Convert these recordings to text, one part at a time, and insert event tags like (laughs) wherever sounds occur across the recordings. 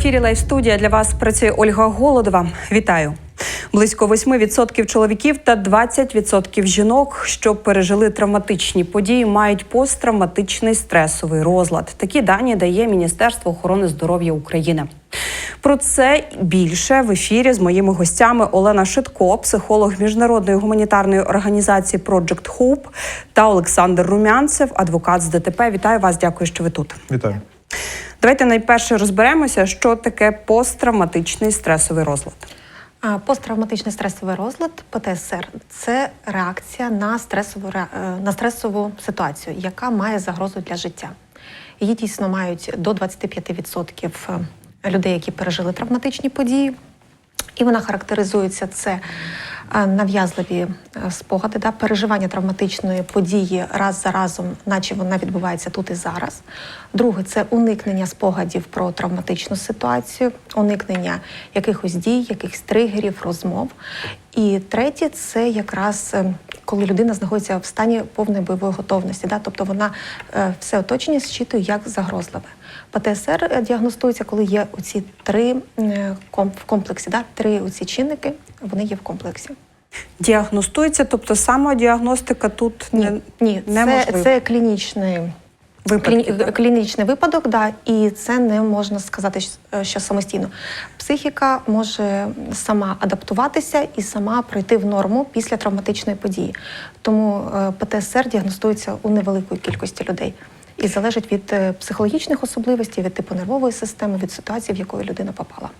Ефірі Лайв студія для вас працює Ольга Голодова. Вітаю. Близько 8% чоловіків та 20% жінок, що пережили травматичні події, мають посттравматичний стресовий розлад. Такі дані дає Міністерство охорони здоров'я України. Про це більше в ефірі з моїми гостями Олена Шитко, психолог міжнародної гуманітарної організації Project Hope та Олександр Румянцев, адвокат з ДТП. Вітаю вас, дякую, що ви тут. Вітаю. Давайте найперше розберемося, що таке посттравматичний стресовий розлад. Посттравматичний стресовий розлад ПТСР це реакція на стресову ре- е, на стресову ситуацію, яка має загрозу для життя. Її дійсно мають до 25% людей, які пережили травматичні події. І вона характеризується це е, нав'язливі е, спогади, да, переживання травматичної події раз за разом, наче вона відбувається тут і зараз. Друге це уникнення спогадів про травматичну ситуацію, уникнення якихось дій, якихось тригерів, розмов. І третє це якраз е, коли людина знаходиться в стані повної бойової готовності, да, тобто вона е, все оточення зчитує як загрозливе. ПТСР е, діагностується, коли є оці три е, ком- в комплексі, да, три оці чинники, вони є в комплексі. Діагностується, тобто самодіагностика тут Ні, не, ні, це, неможливо. це клінічний. Випадки, кліні- так? клінічний випадок, да, і це не можна сказати, е, що самостійно. Психіка може сама адаптуватися і сама пройти в норму після травматичної події. Тому е, ПТСР діагностується у невеликої кількості людей і залежить від е, психологічних особливостей, від типу нервової системи, від ситуації, в яку людина попала.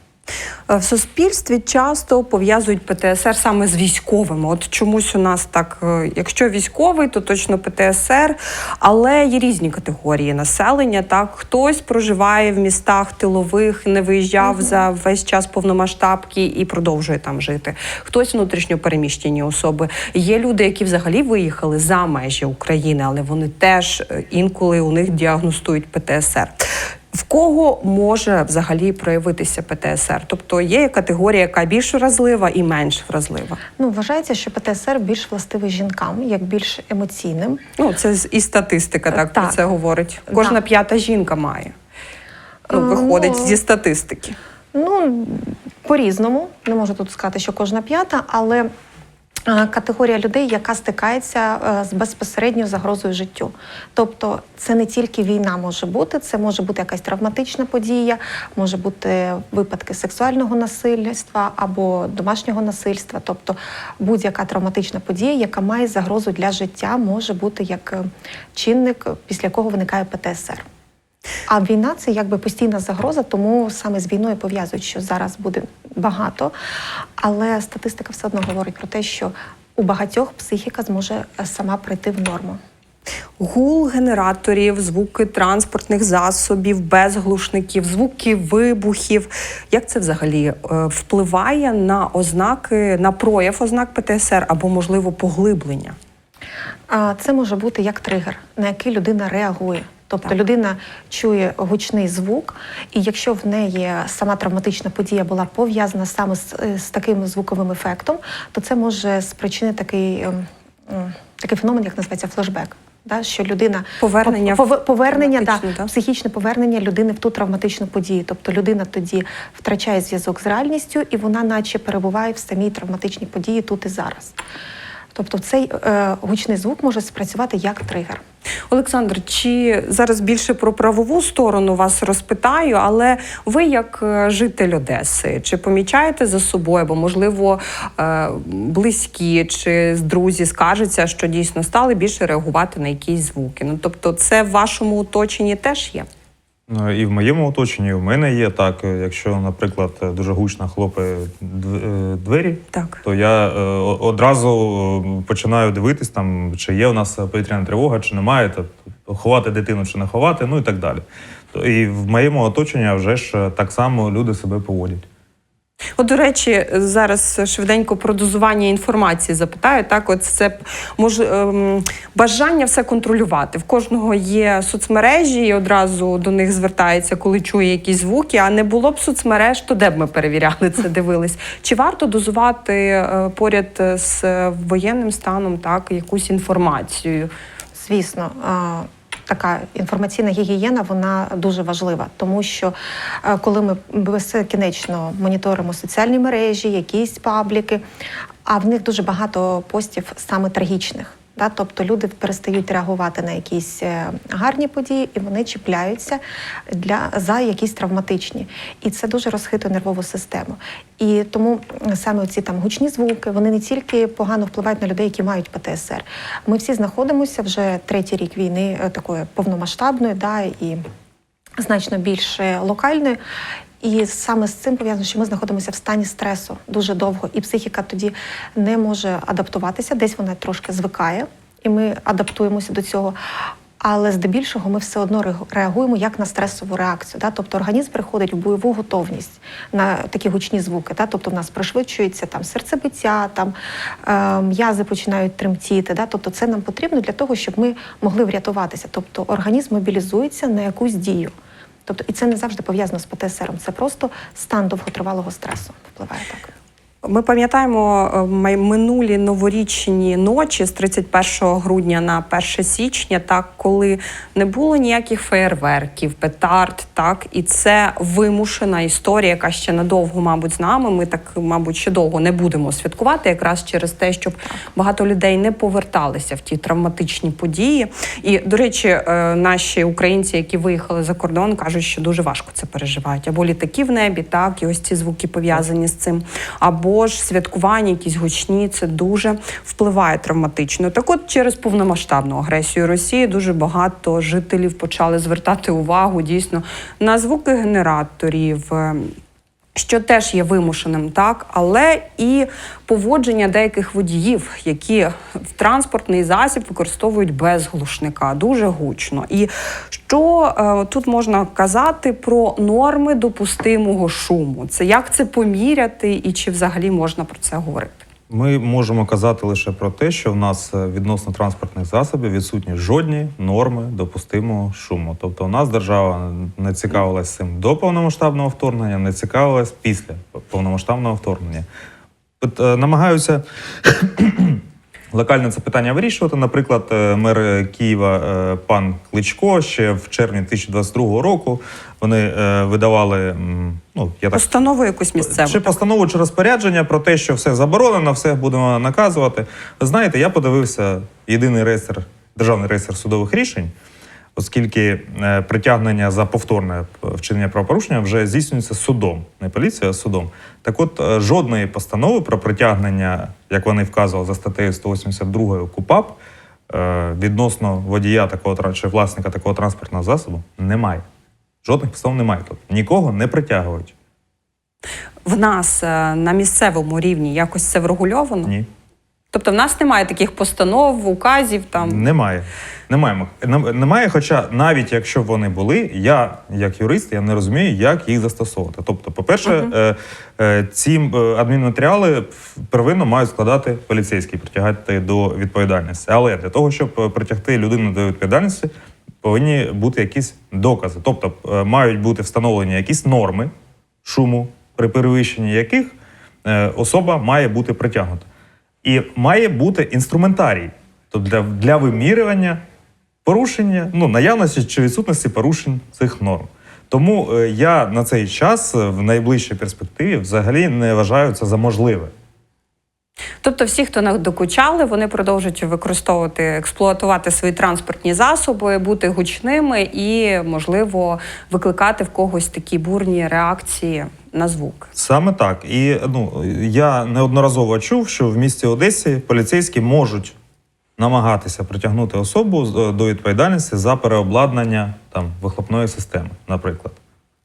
Е, В суспільстві часто пов'язують ПТСР саме з військовими. От чомусь у нас так, е, якщо військовий, то точно ПТСР, але є різні категорії населення. Так, хтось проживає в містах тилових, не виїжджав за весь час повномасштабки і продовжує там жити. Хтось внутрішньо переміщені особи. Є люди, які взагалі виїхали за межі України, але вони теж е, інколи у них діагностують ПТСР. В кого може взагалі проявитися ПТСР? Тобто є категорія, яка більш вразлива і менш вразлива. Ну, вважається, що ПТСР більш властивий жінкам, як більш емоційним. Ну, це і статистика так, про це говорить. Кожна Да. п'ята жінка має. Ну, Е, виходить ну, зі статистики. Ну, по-різному, не можу тут сказати, що кожна п'ята, але категорія людей, яка стикається е, з безпосередньою загрозою життю. Тобто це не тільки війна може бути, це може бути якась травматична подія, може бути випадки сексуального насильства або домашнього насильства. Тобто будь-яка травматична подія, яка має загрозу для життя, може бути як е, чинник, після якого виникає ПТСР. А війна це якби постійна загроза, тому саме з війною пов'язують, що зараз буде багато. Але статистика все одно говорить про те, що у багатьох психіка зможе е, сама прийти в норму. Гул генераторів, звуки транспортних засобів, без глушників, звуки вибухів. Як це взагалі е, впливає на ознаки, на прояв ознак ПТСР або, можливо, поглиблення? Це може бути як тригер, на який людина реагує. Тобто людина чує гучний звук, і якщо в неї сама травматична подія була пов'язана саме з, е, з таким звуковим ефектом, то це може спричинити такий, ем, такий феномен, як називається флешбек. Да, що людина Повернення пов- пов- повернення, да, да? психічне повернення людини в ту травматичну подію. Тобто людина тоді втрачає зв'язок з реальністю, і вона, наче, перебуває в самій травматичній події тут і зараз. Тобто цей е, гучний звук може спрацювати як тригер. Олександр, чи зараз більше про правову сторону вас розпитаю, але ви, як е, житель Одеси, чи помічаєте за собою, або можливо е, близькі чи друзі скажуться, що дійсно стали більше реагувати на якісь звуки? Ну тобто, це в вашому оточенні теж є? Ну, І в моєму оточенні і в мене є так. е, Якщо, наприклад, е, дуже гучно хлопає е, двері, Так. то я е, одразу е, починаю дивитись, там, чи є у нас повітряна тривога, чи немає, то, ховати дитину чи не ховати, ну і так далі. І в моєму оточенні вже ж е, так само люди себе поводять. От, до речі, зараз швиденько про дозування інформації запитаю. Так, от це може ем, бажання все контролювати. В кожного є соцмережі, і одразу до них звертається, коли чує якісь звуки. А не було б соцмереж, то де б ми перевіряли це, (laughs) дивились. Чи варто дозувати е, поряд з воєнним станом так якусь інформацію? Звісно, а, така інформаційна гігієна вона дуже важлива, тому що е, коли ми безкінечно моніторимо соціальні мережі, якісь пабліки, а в них дуже багато постів саме трагічних. Да, тобто люди перестають реагувати на якісь е, гарні події, і вони чіпляються для за якісь травматичні, і це дуже розхитує нервову систему. І тому саме ці там гучні звуки вони не тільки погано впливають на людей, які мають ПТСР. Ми всі знаходимося вже третій рік війни, е, такої повномасштабної, да, і значно більше локальної. І саме з цим пов'язано, що ми знаходимося в стані стресу дуже довго, і психіка тоді не може адаптуватися, десь вона трошки звикає, і ми адаптуємося до цього. Але здебільшого ми все одно реагуємо як на стресову реакцію. Да? Тобто організм приходить в бойову готовність на такі гучні звуки. Да? Тобто в нас пришвидшується там серцебиття, там е, м'язи починають тремтіти. Да? Тобто це нам потрібно для того, щоб ми могли врятуватися. Тобто організм мобілізується на якусь дію. Тобто, і це не завжди пов'язано з ПТСР, це просто стан довготривалого стресу впливає так. Ми пам'ятаємо е, минулі новорічні ночі з 31 грудня на 1 січня, так коли не було ніяких феєрверків, петард, так і це вимушена історія, яка ще надовго, мабуть, з нами. Ми так, мабуть, ще довго не будемо святкувати, якраз через те, щоб багато людей не поверталися в ті травматичні події. І, до речі, е, наші українці, які виїхали за кордон, кажуть, що дуже важко це переживають. Або літаки в небі, так, і ось ці звуки пов'язані з цим, або ж святкування, якісь гучні, це дуже впливає травматично. Так от через повномасштабну агресію Росії дуже багато жителів почали звертати увагу дійсно на звуки генераторів. Що теж є вимушеним, так, але і поводження деяких водіїв, які в транспортний засіб використовують без глушника, дуже гучно. І що е, тут можна казати про норми допустимого шуму? Це як це поміряти, і чи взагалі можна про це говорити? Ми можемо казати лише про те, що в нас е, відносно транспортних засобів відсутні жодні норми допустимого шуму. Тобто, у нас держава не цікавилась цим до повномасштабного вторгнення, не цікавилась після повномасштабного вторгнення. Е, намагаються локально це питання вирішувати. Наприклад, е, мер Києва е, пан Кличко ще в червні 2022 року вони е, видавали ну я так Постанову якусь місцеву. чи постанову чи розпорядження про те, що все заборонено, все будемо наказувати. Знаєте, я подивився єдиний реєстр, державний реєстр судових рішень, оскільки притягнення за повторне вчинення правопорушення вже здійснюється судом, не поліцією, а судом. Так от е, жодної постанови про притягнення, як вони вказували за статтею 182 КУПАП, е, відносно водія такого чи власника такого транспортного засобу немає. Жодних постанов немає. Тобто нікого не притягують. В нас е, на місцевому рівні якось це врегульовано. Ні. Тобто в нас немає таких постанов, указів там. Немає. Немає. Нем- Немає, хоча навіть якщо вони були, я, як юрист, я не розумію, як їх застосовувати. Тобто, по-перше, е, е, ці е, адмінматеріали первинно мають складати поліцейські, притягати до відповідальності. Але для того, щоб притягти людину до відповідальності, повинні бути якісь докази. Тобто мають бути встановлені якісь норми шуму, при перевищенні яких особа має бути притягнута. І має бути інструментарій тобто для, для вимірювання порушення, ну, наявності чи відсутності порушень цих норм. Тому е, я на цей час е, в найближчій перспективі взагалі не вважаю це за можливе. Тобто, всі, хто не докучали, вони продовжують використовувати, експлуатувати свої транспортні засоби, бути гучними і, можливо, викликати в когось такі бурні реакції на звук. Саме так. І ну, я неодноразово чув, що в місті Одесі поліцейські можуть намагатися притягнути особу до відповідальності за переобладнання там, вихлопної системи, наприклад,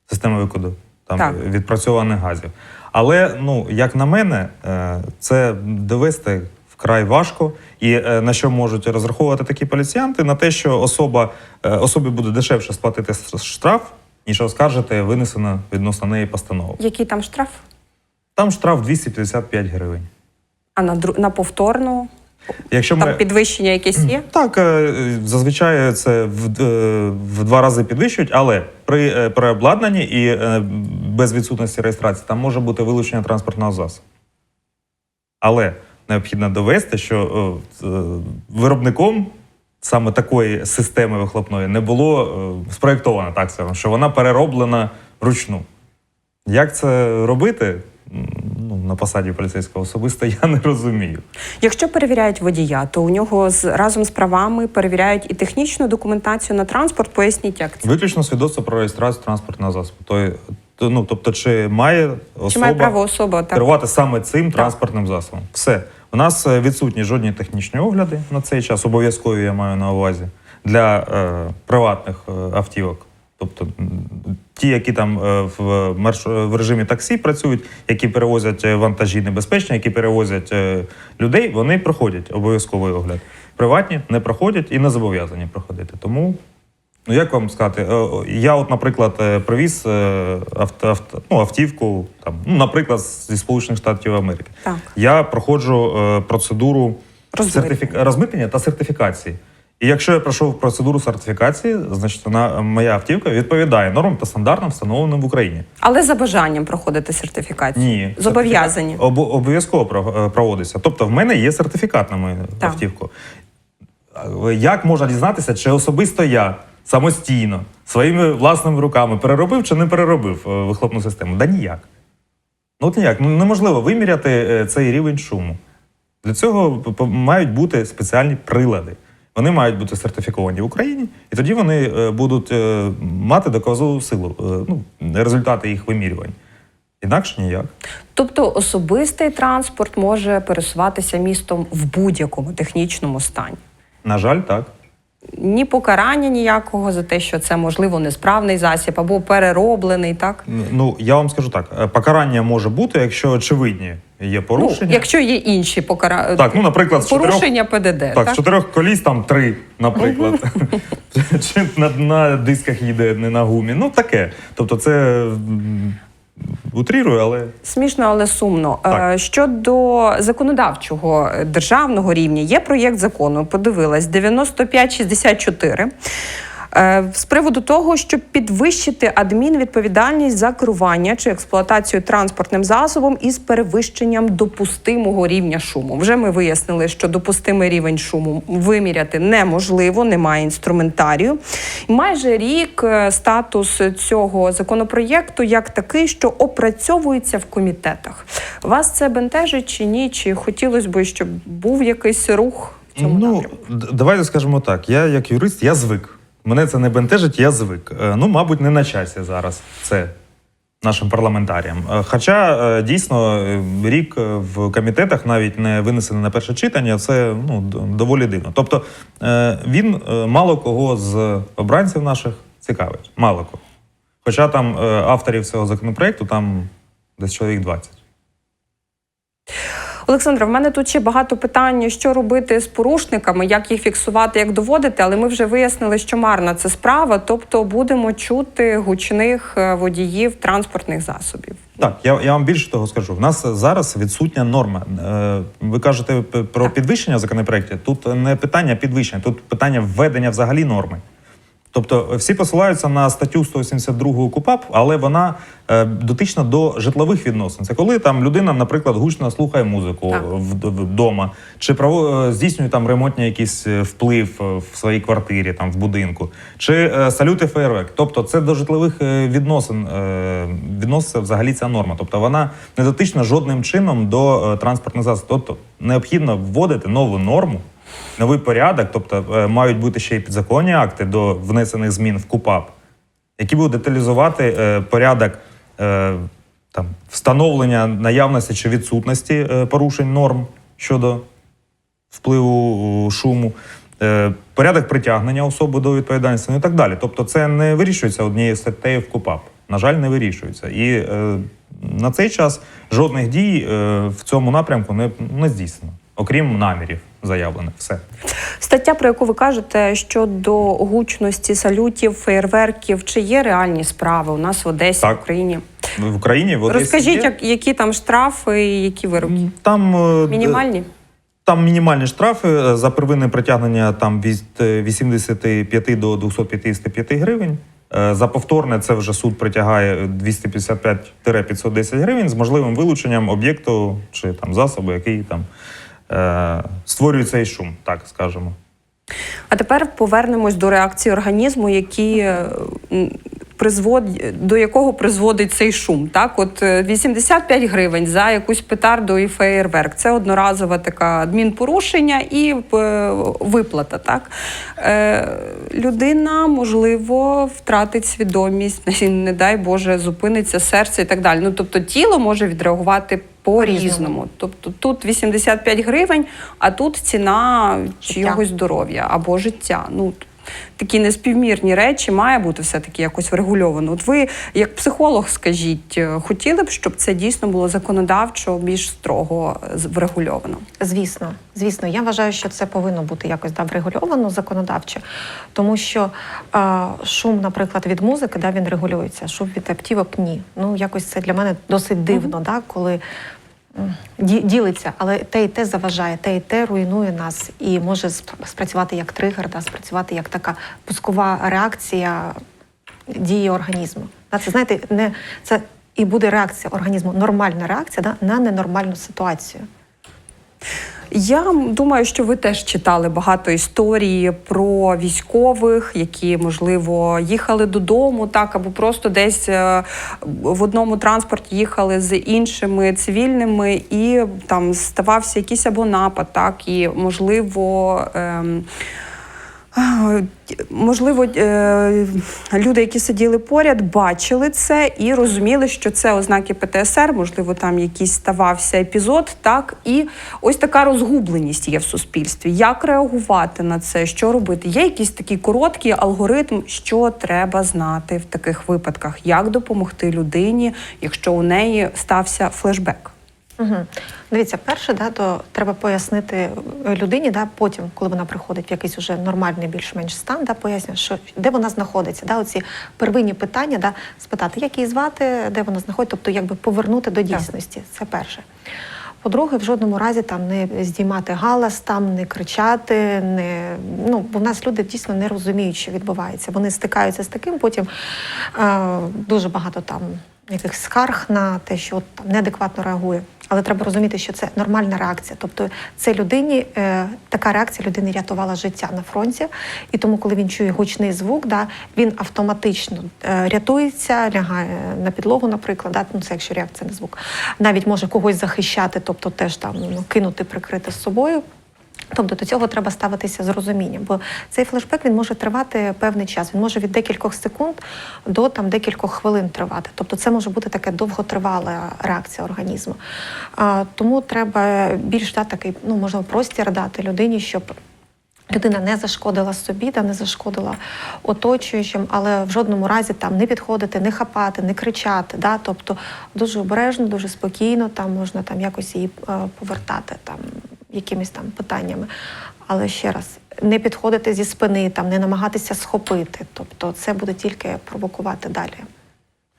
системи викиду там, Так. відпрацьованих газів. Але, ну, як на мене, е, це довести вкрай важко. І е, на що можуть розраховувати такі поліціянти? На те, що особа, е, особі буде дешевше сплатити штраф, ніж оскаржити винесену відносно неї постанову. Який там штраф? Там штраф 255 гривень. А на на повторну Якщо ми там підвищення якесь є? (clears throat) так, е, зазвичай це в, е, в два рази підвищують, але при е, переобладнанні і без відсутності реєстрації там може бути вилучення транспортного засобу. Але необхідно довести, що виробником саме такої системи вихлопної не було спроєктовано, так скажемо, що вона перероблена вручну. Як це робити? На посаді поліцейського особисто (laughs) я не розумію. Якщо перевіряють водія, то у нього з разом з правами перевіряють і технічну документацію на транспорт. Поясніть, як це Виключно свідоцтво про реєстрацію транспортного засобу. То, то, ну, тобто, чи має особа чи має право особа так керувати саме цим транспортним засобом? Все. У нас е, відсутні жодні технічні огляди на цей час, обов'язкові я маю на увазі для е, приватних е, автівок. Тобто ті, які там е, в, марш... в режимі таксі працюють, які перевозять е, вантажі небезпечні, які перевозять е, людей, вони проходять обов'язковий огляд. Приватні не проходять і не зобов'язані проходити. Тому Ну, як вам сказати, Е, я, от, наприклад, е, привіз е, авто, авто, ну, автівку, там, ну, наприклад, зі Сполучених Штатів Америки. Так. Я проходжу е, процедуру сертифі- розмитнення та сертифікації. І якщо я пройшов процедуру сертифікації, значить вона, моя автівка відповідає нормам та стандартам, встановленим в Україні. але за бажанням проходити сертифікацію? Ні, зобов'язані. Обо- обов'язково е, проводиться. Тобто, в мене є сертифікат на мою Так. автівку. Як можна дізнатися, чи особисто я самостійно своїми власними руками переробив чи не переробив е, вихлопну систему? Да ніяк. Ну от ніяк. Ну неможливо виміряти е, цей рівень шуму. Для цього мають бути спеціальні прилади. Вони мають бути сертифіковані в Україні, і тоді вони е, будуть е, мати доказову силу, е, ну, результати їх вимірювань. Інакше ніяк. Тобто особистий транспорт може пересуватися містом в будь-якому технічному стані. На жаль, так. Ні покарання ніякого за те, що це можливо несправний засіб або перероблений, так Ну, я вам скажу так: покарання може бути, якщо очевидні є порушення. Ну, якщо є інші покара... Так, ну, наприклад, з чотирьох- порушення ПДД, Так, так, з чотирьох коліс там три, наприклад. (laughs) Чи на, на дисках їде не на гумі. Ну, таке. Тобто, це утрірую, але Смішно, але сумно. Так. Е, Щодо законодавчого державного рівня, є проєкт закону, подивилась 9564. Е, З приводу того, щоб підвищити адмінвідповідальність за керування чи експлуатацію транспортним засобом із перевищенням допустимого рівня шуму. Вже ми вияснили, що допустимий рівень шуму виміряти неможливо, немає інструментарію. І майже рік е, статус цього законопроєкту як такий, що опрацьовується в комітетах. Вас це бентежить чи ні? Чи хотілося б, щоб був якийсь рух в цьому ну, напрямку? давайте скажемо так: я, як юрист, я звик. Мене це не бентежить, я звик. Е, Ну, мабуть, не на часі зараз це нашим парламентаріям. Е, Хоча е, дійсно рік в комітетах навіть не винесений на перше читання, це ну, доволі дивно. Тобто він мало кого з обранців наших цікавить. Мало кого. Хоча там авторів цього законопроекту там десь чоловік 20. Олександра, в мене тут ще багато питань, що робити з порушниками, як їх фіксувати, як доводити, але ми вже вияснили, що марна це справа, тобто будемо чути гучних е, водіїв транспортних засобів. Так, я, я вам більше того скажу. В нас зараз відсутня норма. Е, Ви кажете про підвищення в законопроекті. Тут не питання підвищення, тут питання введення взагалі норми. Тобто всі посилаються на статтю 182 КУПАП, але вона е, дотична до житлових відносин. Це коли там людина, наприклад, гучно слухає музику вдома, чи право, е, здійснює там ремонтні якийсь е, вплив е, в своїй квартирі, там в будинку, чи е, салюти фейерверк. Тобто, це до житлових е, відносин е, відноситься взагалі ця норма. Тобто вона не дотична жодним чином до е, транспортних засобів. Тобто необхідно вводити нову норму. Новий порядок, тобто е, мають бути ще й підзаконні акти до внесених змін в КУПАП, які будуть деталізувати е, порядок е, там, встановлення наявності чи відсутності порушень норм щодо впливу шуму, порядок притягнення особи до відповідальності ну і так далі. Тобто, це не вирішується однією статтею в КУПАП. На жаль, не вирішується. І е, на цей час жодних дій е, в цьому напрямку не, не здійснено, окрім намірів заявлених. Все. Стаття, про яку ви кажете, щодо гучності салютів, фейерверків, чи є реальні справи у нас в Одесі, Так. в Україні? В Україні в Одесі Розкажіть, є. як, які там штрафи і які вироки? там е, Мінімальні? Там мінімальні штрафи е, за первинне притягнення там від е, 85 до 255 гривень. За повторне це вже суд притягає 255-510 гривень з можливим вилученням об'єкту чи там засобу, який там створює цей шум, так скажемо. А тепер повернемось до реакції організму, які е, призвод... до якого призводить цей шум. Так, от е, 85 гривень за якусь петарду і феєрверк. Це одноразова така адмінпорушення і е, виплата. Так е, людина можливо втратить свідомість, (laughs) не дай Боже, зупиниться серце і так далі. Ну тобто тіло може відреагувати. По-різному. Тобто тут 85 гривень, а тут ціна чогось здоров'я або життя. Ну, такі неспівмірні речі має бути все-таки якось врегульовано. От ви, як психолог, скажіть, е, хотіли б, щоб це дійсно було законодавчо більш строго е, врегульовано? Звісно, звісно, я вважаю, що це повинно бути якось да, врегульовано законодавчо, тому що е, шум, наприклад, від музики, да, він регулюється, шум від автівок ні. Ну якось це для мене досить дивно, да, коли м, ді- ділиться, але те і те заважає, те і те руйнує нас і може спрацювати як тригер, да, спрацювати як така пускова реакція дії організму. Це знаєте, не це і буде реакція організму, нормальна реакція да, на ненормальну ситуацію. Я думаю, що ви теж читали багато історій про військових, які можливо їхали додому, так або просто десь е, в одному транспорті їхали з іншими цивільними, і там ставався якийсь або напад, так і можливо. ем, Можливо, е, люди, які сиділи поряд, бачили це і розуміли, що це ознаки ПТСР, можливо, там якийсь ставався епізод, так і ось така розгубленість є в суспільстві. Як реагувати на це? Що робити? Є якийсь такий короткий алгоритм, що треба знати в таких випадках, як допомогти людині, якщо у неї стався флешбек? Угу. Дивіться, перше, да, то треба пояснити е, людині, да, потім, коли вона приходить в якийсь уже нормальний, більш-менш стан, да, пояснює, що де вона знаходиться. Да, оці первинні питання, да, спитати, як її звати, де вона знаходиться, тобто якби повернути до дійсності. Це перше. По-друге, в жодному разі там не здіймати галас, там не кричати, не ну бо в нас люди дійсно не розуміють, що відбувається. Вони стикаються з таким, потім е, дуже багато там якихось скарг на те, що от, там неадекватно реагує. Але треба розуміти, що це нормальна реакція. Тобто, це людині е, така реакція людини рятувала життя на фронті, і тому, коли він чує гучний звук, да, він автоматично е, рятується, лягає на підлогу, наприклад, да, ну це якщо реакція на звук, навіть може когось захищати, тобто теж там ну, кинути, прикрити з собою. Тобто до цього треба ставитися з розумінням, бо цей флешбек він може тривати певний час. Він може від декількох секунд до там декількох хвилин тривати. Тобто, це може бути таке довготривала реакція організму. А, тому треба більш да, такий, ну можливо, простір дати людині, щоб. Людина не зашкодила собі, та не зашкодила оточуючим, але в жодному разі там не підходити, не хапати, не кричати. Да? Тобто дуже обережно, дуже спокійно, там можна там якось її е, повертати там якимись там питаннями. Але ще раз, не підходити зі спини, там не намагатися схопити. Тобто, це буде тільки провокувати далі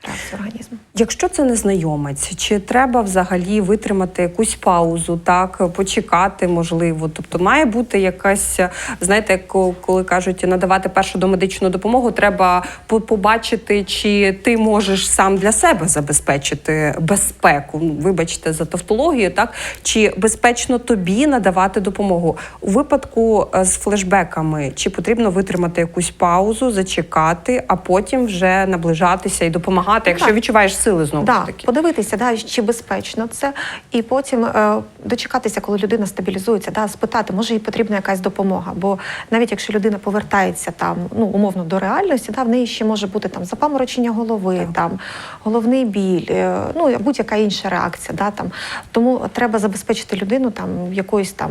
реакцію організму. Якщо це незнайомець, чи треба взагалі витримати якусь паузу, так почекати, можливо? Тобто має бути якась, знаєте, коли кажуть надавати першу домедичну допомогу, треба побачити, чи ти можеш сам для себе забезпечити безпеку. Ну, вибачте за тавтологію, так чи безпечно тобі надавати допомогу у випадку е, з флешбеками, чи потрібно витримати якусь паузу, зачекати, а потім вже наближатися і допомагати, якщо Так. відчуваєш сили знову да, ж таки. подивитися, да, чи безпечно це, і потім е, дочекатися, коли людина стабілізується, да, спитати, може їй потрібна якась допомога. Бо навіть якщо людина повертається там, ну умовно до реальності, да, в неї ще може бути там запаморочення голови, Так. там головний біль, е, ну будь-яка інша реакція. Да, там. Тому треба забезпечити людину там якоюсь там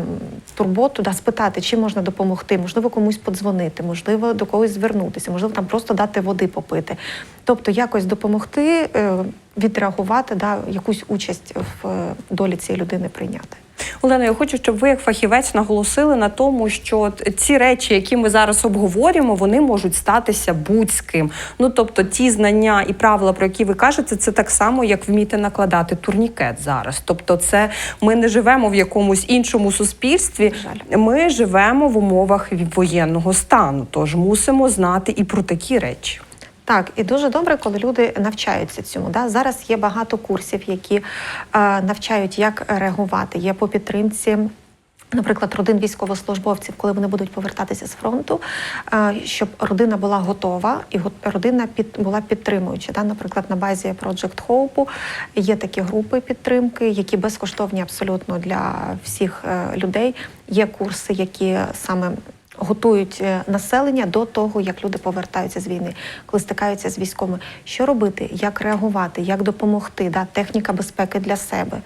турботу, да, спитати, чи можна допомогти, можливо, комусь подзвонити, можливо, до когось звернутися, можливо, там просто дати води попити. Тобто якось допомогти е, відреагувати, да, якусь участь в е, долі цієї людини прийняти. Олена, я хочу, щоб ви як фахівець наголосили на тому, що ці речі, які ми зараз обговорюємо, вони можуть статися будь-з ким. Ну тобто, ті знання і правила, про які ви кажете, це так само, як вміти накладати турнікет зараз. Тобто, це ми не живемо в якомусь іншому суспільстві. Жаль. Ми живемо в умовах воєнного стану, тож мусимо знати і про такі речі. Так, і дуже добре, коли люди навчаються цьому. Да? Зараз є багато курсів, які е, навчають, як реагувати. Є по підтримці Наприклад, родин військовослужбовців, коли вони будуть повертатися з фронту, е, щоб родина була готова і родина під була підтримуюча. Да? Наприклад, на базі Project Hope є такі групи підтримки, які безкоштовні абсолютно для всіх е, людей. Є курси, які саме готують е, населення до того, як люди повертаються з війни, коли стикаються з військовими. Що робити, як реагувати, як допомогти, да? техніка безпеки для себе.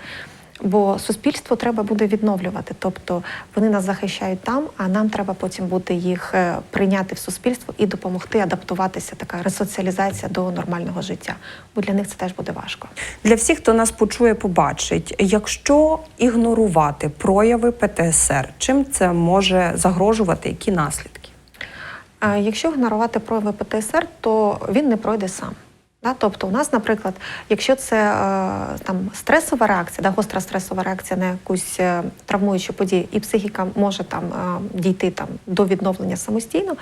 Бо суспільство треба буде відновлювати, тобто вони нас захищають там, а нам треба потім буде їх е, прийняти в суспільство і допомогти адаптуватися, така ресоціалізація до нормального життя. Бо для них це теж буде важко. Для всіх, хто нас почує, побачить, якщо ігнорувати прояви ПТСР, чим це може загрожувати, які наслідки? Якщо ігнорувати прояви ПТСР, то він не пройде сам. Да? Тобто, у нас, наприклад, якщо це е, там стресова реакція, да, гостра стресова реакція на якусь е, травмуючу подію, і психіка може там е, дійти там до відновлення самостійно,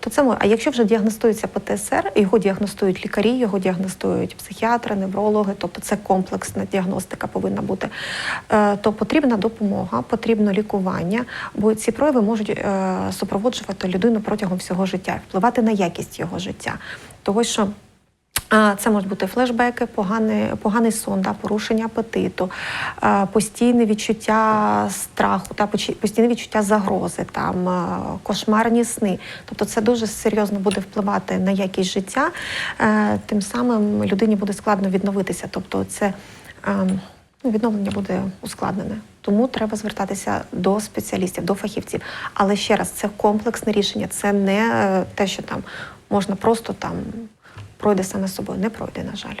то це може. А якщо вже діагностується ПТСР, його діагностують лікарі, його діагностують психіатри, неврологи, тобто це комплексна діагностика повинна бути, то потрібна допомога, потрібно лікування, бо ці прояви можуть супроводжувати людину протягом всього життя, впливати на якість його життя. Того, що Це можуть бути флешбеки, поганий, поганий сон, да, порушення апетиту, постійне відчуття страху, та, постійне відчуття загрози, там, кошмарні сни. Тобто це дуже серйозно буде впливати на якість життя. Е, Тим самим людині буде складно відновитися. Тобто це ну, відновлення буде ускладнене. Тому треба звертатися до спеціалістів, до фахівців. Але ще раз, це комплексне рішення, це не е, те, що там можна просто там пройде саме собою. Не пройде, на жаль.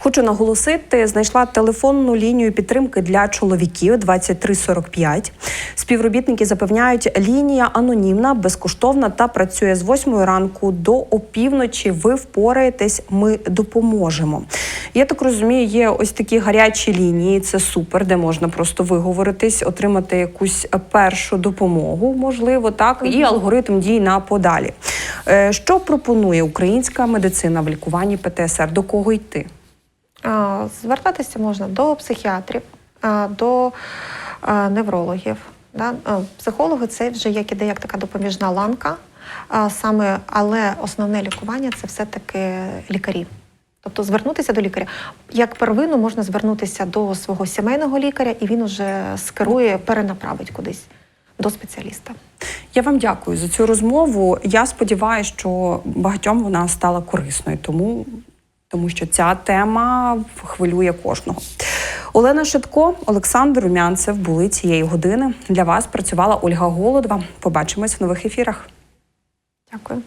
Хочу наголосити, знайшла телефонну лінію підтримки для чоловіків 2345. Співробітники запевняють, лінія анонімна, безкоштовна та працює з 8 ранку до опівночі. Ви впораєтесь, ми допоможемо. Я так розумію, є ось такі гарячі лінії. Це супер, де можна просто виговоритись, отримати якусь першу допомогу, можливо, так і алгоритм дій на подалі. Е, Що пропонує українська медицина в лікуванні ПТСР? До кого йти? Звертатися можна до психіатрів, до неврологів. Психологи це вже як іде як така допоміжна ланка, саме, але основне лікування це все-таки лікарі. Тобто звернутися до лікаря. Як первину можна звернутися до свого сімейного лікаря, і він уже скерує, перенаправить кудись до спеціаліста. Я вам дякую за цю розмову. Я сподіваюся, що багатьом вона стала корисною, тому, тому що ця тема хвилює кожного. Олена Шитко, Олександр Румянцев були цієї години. Для вас працювала Ольга Голодва. Побачимось в нових ефірах. Дякую.